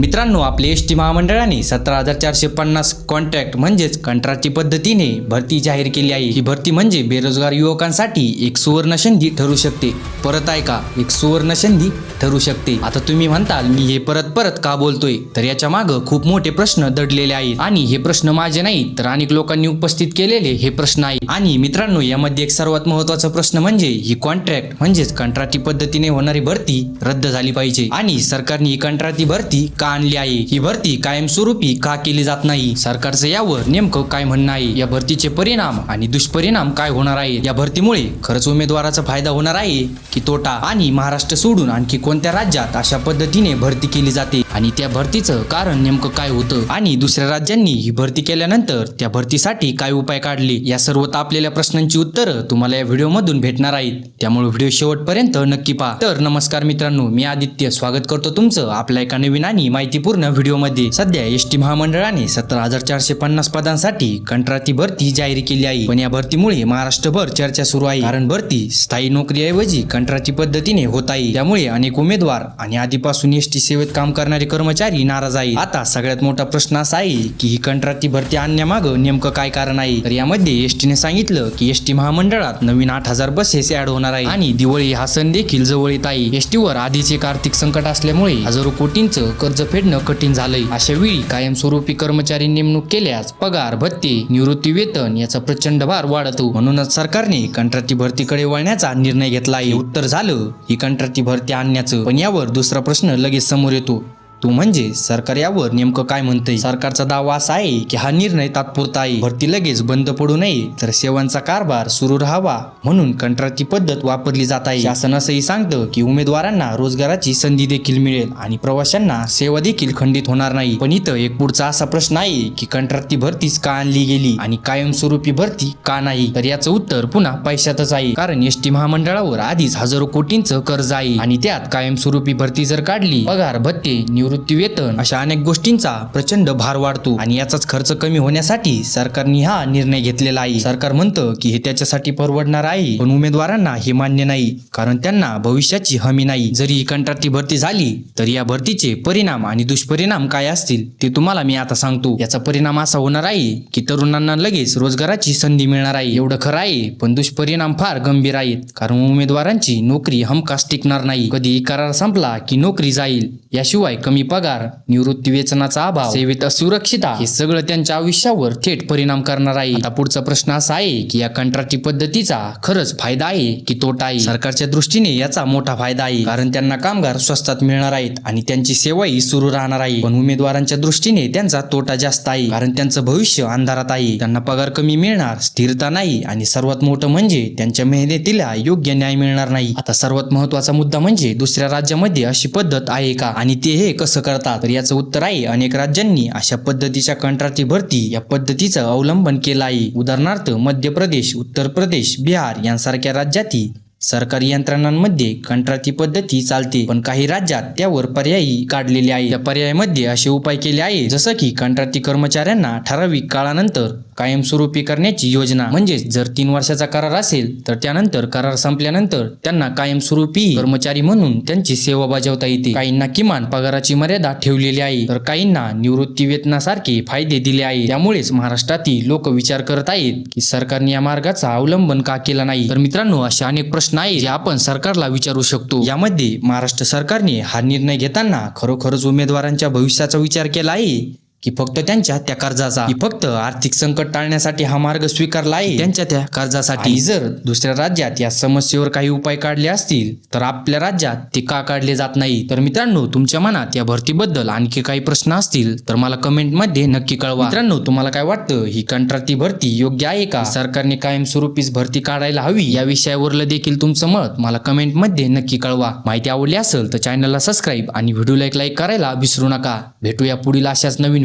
मित्रांनो आपले S T महामंडळाने सतरा हजार चारशे पन्नास कॉन्ट्रॅक्ट म्हणजेच कंत्राटी पद्धतीने भरती जाहीर केली आहे. ही भरती म्हणजे बेरोजगार युवकांसाठी एक सुवर्ण संधी ठरू शकते. परत ऐका एक सुवर्ण संधी ठरू शकते. आता तुम्ही म्हणताल मी हे परत परत का बोलतोय? तर याच्या मागं खूप मोठे प्रश्न दडलेले आहेत. आणि हे प्रश्न माझे नाही तर अनेक लोकांनी उपस्थित केलेले हे प्रश्न आहे आणि मित्रांनो यामध्ये एक सर्वात महत्त्वाचा प्रश्न म्हणजे ही कॉन्ट्रॅक्ट म्हणजेच कंत्राटी पद्धतीने होणारी भरती रद्द झाली पाहिजे. आणि सरकारने ही कंत्राटी भरती का आणली आहे. ही भरती कायमस्वरूपी का केली जात नाही? सरकारचं यावर नेमकं काय म्हणणं आहे? या भरतीचे परिणाम आणि दुष्परिणाम काय होणार आहे या भरतीमुळे खरंच उमेदवाराचा फायदा होणार आहे की तोटा? आणि महाराष्ट्र सोडून आणखी कोणत्या राज्यात अशा पद्धतीने भरती केली जाते? आणि त्या भरतीचं कारण नेमकं काय होतं? आणि दुसऱ्या राज्यांनी ही भरती केल्यानंतर त्या भरतीसाठी काय उपाय काढले? या सर्व तापलेल्या प्रश्नांची उत्तरं तुम्हाला या व्हिडिओमधून भेटणार आहेत. त्यामुळे व्हिडिओ शेवटपर्यंत नक्की पहा. तर नमस्कार मित्रांनो मी आदित्य. स्वागत करतो तुमचं आपल्या एका नवीन आणि माहितीपूर्ण व्हिडिओमध्ये सध्या एस टी महामंडळाने सतरा हजार चारशे पन्नास पदांसाठी कंत्राटी भरती जाहीर केली आहे. पण या भरतीमुळे महाराष्ट्रभर चर्चा सुरू आहे. कारण भरती स्थायी नोकरीऐवजी कंत्राटी पद्धतीने होत आहे. त्यामुळे अनेक उमेदवार आणि आधीपासून एस टी सेवेत काम करणारे कर्मचारी नाराज आहे आता सगळ्यात मोठा प्रश्न असा आहे की ही कंत्राटी भरती आणण्यामागं नेमकं काय कारण आहे? तर यामध्ये एस टीने सांगितलं की एस टी महामंडळात नवीन आठ हजार बसेस ऍड होणार आहे आणि दिवाळी हा सण देखील जवळ येत आहे. एस टीवर आधीच एक आर्थिक संकट असल्यामुळे हजारो कोटींचं कर्ज फेडणं कठीण झालंय. अशा वेळी कायमस्वरूपी कर्मचारी नेमणूक केल्यास पगार भत्ते निवृत्ती वेतन याचा प्रचंड भार वाढतो. म्हणूनच सरकारने कंत्राटी भरतीकडे वळण्याचा निर्णय घेतला आहे उत्तर झालं ही कंत्राटी भरती आणण्याचं. पण यावर दुसरा प्रश्न लगेच समोर येतो. तो म्हणजे सरकार यावर नेमकं काय म्हणतंय? सरकारचा दावा असा आहे की हा निर्णय तात्पुरता आहे. भरती लगेच बंद पडू नये तर सेवांचा कारभार सुरू राहावा म्हणून कंत्राटी पद्धत वापरली जात आहे. शासन असंही सांगतं की उमेदवारांना रोजगाराची संधी देखील मिळेल आणि प्रवाशांना सेवा देखील खंडित होणार नाही. पण इथं एक पुढचा असा प्रश्न आहे की कंत्राटी भरतीच का आणली गेली आणि कायमस्वरूपी भरती का नाही? तर याचं उत्तर पुन्हा पैशातच आहे. कारण एस टी महामंडळावर आधीच हजारो कोटींचं कर्ज आहे आणि त्यात कायमस्वरूपी भरती जर काढली पगार भत्ते निवृत्ती वेतन अशा अनेक गोष्टींचा प्रचंड भार वाढतो आणि याचाच खर्च कमी होण्यासाठी सरकारने हा निर्णय घेतलेला आहे. सरकार म्हणतं की हे त्याच्यासाठी परवडणार आहे पण उमेदवारांना हे मान्य नाही कारण त्यांना भविष्याची हमी नाही. जरी कंत्राटी भरती झाली तर या भरतीचे परिणाम आणि दुष्परिणाम काय असतील ते तुम्हाला मी आता सांगतो. याचा परिणाम असा होणार आहे की तरुणांना लगेच रोजगाराची संधी मिळणार आहे. एवढं खरं आहे पण दुष्परिणाम फार गंभीर आहेत कारण उमेदवारांची नोकरी हमखास टिकणार नाही. कधी करार संपला की नोकरी जाईल याशिवाय कमी पगार निवृत्ती वेतनाचा अभाव सेवेत असुरक्षिता हे सगळं त्यांच्या आयुष्यावर थेट परिणाम करणार आहे. आता पुढचा प्रश्न असा आहे की या कंत्राटी पद्धतीचा खरंच फायदा आहे की तोटा आहे? सरकारच्या दृष्टीने याचा मोठा फायदा आहे. कारण त्यांना कामगार स्वस्तात मिळणार आहेत आणि त्यांची सेवाही सुरू राहणार आहे. पण उमेदवारांच्या दृष्टीने त्यांचा तोटा जास्त आहे. कारण त्यांचं भविष्य अंधारात आहे. त्यांना पगार कमी मिळणार स्थिरता नाही आणि सर्वात मोठं म्हणजे त्यांच्या मेहनतीला योग्य न्याय मिळणार नाही. आता सर्वात महत्त्वाचा मुद्दा म्हणजे दुसऱ्या राज्यामध्ये अशी पद्धत आहे का? आणि ते हे कसं कसं करतात? तर याचं उत्तर आहे अनेक राज्यांनी अशा पद्धतीच्या कंत्राटी भरती या पद्धतीचं अवलंबन केलं आहे उदाहरणार्थ मध्य प्रदेश उत्तर प्रदेश बिहार यांसारख्या राज्यातील सरकारी यंत्रणांमध्ये कंत्राटी पद्धती चालते पण काही राज्यात त्यावर पर्यायी काढलेले आहे या पर्यायामध्ये असे उपाय केले आहे जसं की कंत्राटी कर्मचाऱ्यांना ठराविक काळानंतर कायमस्वरूपी करण्याची योजना. म्हणजेच जर तीन वर्षाचा करार असेल तर त्यानंतर करार संपल्यानंतर त्यांना कायमस्वरूपी कर्मचारी म्हणून त्यांची सेवा बजावता येते. काहींना किमान पगाराची मर्यादा ठेवलेली आहे तर काहींना निवृत्ती वेतनासारखे फायदे दिले आहे त्यामुळेच महाराष्ट्रातील लोक विचार करत आहेत की सरकारने या मार्गाचा अवलंबन का केला नाही? तर मित्रांनो असे अनेक प्रश्न आहेत जे आपण सरकारला विचारू शकतो. यामध्ये महाराष्ट्र सरकारने हा निर्णय घेताना खरोखरच उमेदवारांच्या भविष्याचा विचार केला आहे. की फक्त त्यांच्या त्या कर्जाचा. की फक्त आर्थिक संकट टाळण्यासाठी हा मार्ग स्वीकारला आहे. त्यांच्या त्या कर्जासाठी. जर दुसऱ्या राज्यात या समस्येवर काही उपाय काढले असतील तर आपल्या राज्यात ते का काढले जात नाही? तर मित्रांनो तुमच्या मनात या भरतीबद्दल आणखी काही प्रश्न असतील तर मला कमेंटमध्ये नक्की कळवा. मित्रांनो तुम्हाला काय वाटतं? ही कंत्राटी भरती योग्य आहे का? सरकारने कायमस्वरूपीच भरती काढायला हवी? या विषयावरलं देखील तुमचं मत मला कमेंटमध्ये नक्की कळवा. माहिती आवडली असेल तर चॅनलला सबस्क्राईब आणि व्हिडिओला एक लाईक करायला विसरू नका. भेटूया पुढील अशाच नवीन